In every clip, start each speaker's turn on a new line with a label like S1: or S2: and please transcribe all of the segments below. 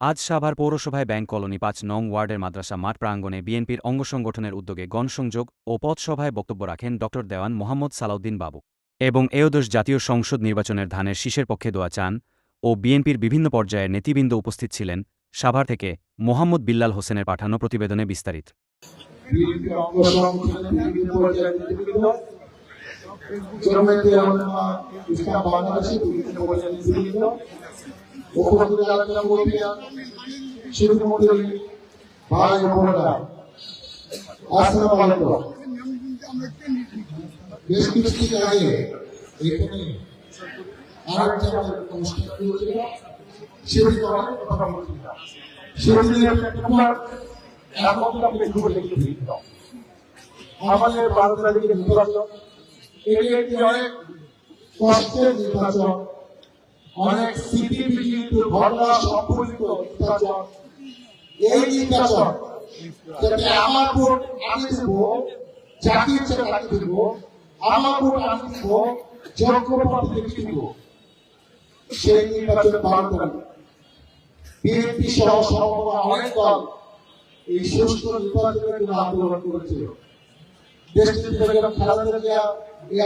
S1: আজ সাভার পৌরসভায় bank colony পাঁচ নং ওয়ার্ডের মাদ্রাসা মাঠ প্রাঙ্গণে বিএনপির অঙ্গসংগঠনের উদ্যোগে গণসংযোগ ও পথসভায় বক্তব্য রাখেন ড. দেওয়ান মোহাম্মদ সালাউদ্দিন বাবু এবং এওদোষ জাতীয় সংসদ নির্বাচনের ধানের শীষের পক্ষে দোয়া চান ও বিএনপির বিভিন্ন পর্যায়ের নেতৃবৃন্দ উপস্থিত ছিলেন সাভার থেকে মোহাম্মদ বিল্লাল হোসেনের পাঠানো প্রতিবেদনে বিস্তারিত।
S2: বিভিন্ন জনমেতে আমরা ইসলাম বাংলাদেশে বিভিন্ন পর্যায়ের নেতৃবৃন্দ উপস্থিত আলোচনা মুরব্বীরা শিল্প মন্ডলী ভাই বোনেরা আসসালামু আলাইকুম বেশ কিছুদিন আগে এখানে আরেকটা আমাদের অনুষ্ঠান হয়েছিল সেদিকে অনেক কথা বলছিলাম সেদিকে আমাদের এটি একটি অনেক কষ্টের নির্বাচন অনেক সম্পর্কিত নির্বাচন এই নির্বাচন যাতে আমার ভোট আমি দেব, জাতির চেয়ে তাকে দেব, আমার ভোট আমি সেই নির্বাচন তারিখ বিএনপি সহ সহ অনেক দল এই সুষ্ঠু নির্বাচনের জন্য আন্দোলন করেছিল। খালেদা জিয়া এই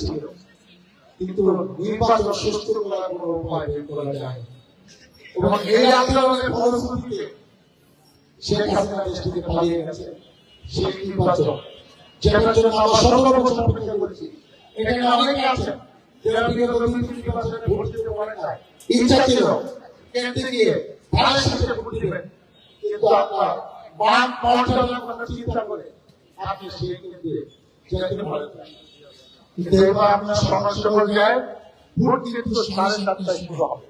S2: ছিল কিন্তু নির্বাচন সুষ্ঠু করার কোনো উপায় বের করা যায় এবং এই আন্দোলনের ফলশ্রুতিতে শেখ হাসিনা দেশ থেকে পালিয়ে গেছে সেই নির্বাচন যেটার জন্য আমরা সর্বপ্রথম অপেক্ষা করছি এখানে অনেকে আছেন যারা বিগত দুই তিন নির্বাচনে ভোট দিতে পারে না ইচ্ছা ছিল কেন্দ্রে গিয়ে সাথে ভোট দিবেন কিন্তু আপনার বাম মহাসভার কথা চিন্তা করে আপনি সেই কেন্দ্রে যেতে পারেন। না কিন্তু এবার আপনার সমস্যা পর্যায়ে ভোট কিন্তু সাড়ে সাতটায় শুরু হবে।